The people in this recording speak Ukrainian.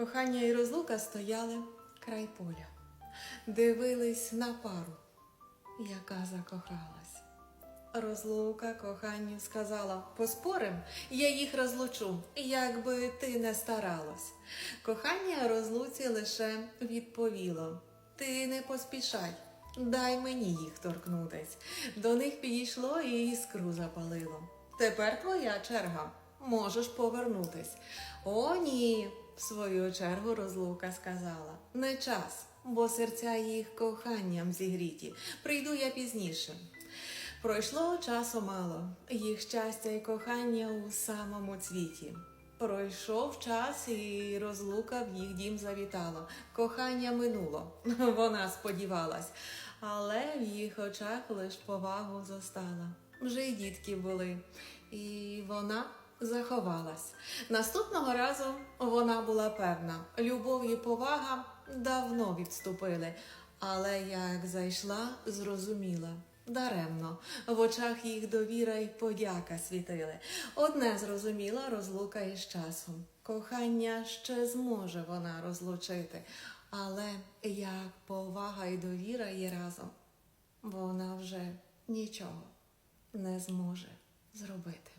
Кохання і розлука стояли край поля, дивились на пару, яка закохалась. Розлука коханню сказала: Поспорим, я їх розлучу, якби ти не старалась. Кохання розлуці лише відповіло: Ти не поспішай, дай мені їх торкнутись. До них підійшло і іскру запалило. Тепер твоя черга, можеш повернутись. О, ні, в свою чергу розлука сказала: Не час, бо серця їх коханням зігріті. Прийду я пізніше. Пройшло часу мало, їх щастя і кохання у самому цвіті. Пройшов час і розлука в їх дім завітала. Кохання минуло, вона сподівалась, але в їх очах лиш повагу зостала. Вже й дітки були, і вона заховалась. Наступного разу вона була певна, любов і повага давно відступили, але як зайшла, зрозуміла. Даремно в очах їх довіра й подяка світили. Одне зрозуміла розлука із часом. Кохання ще зможе вона розлучити, але як повага й довіра є разом, вона вже нічого не зможе зробити.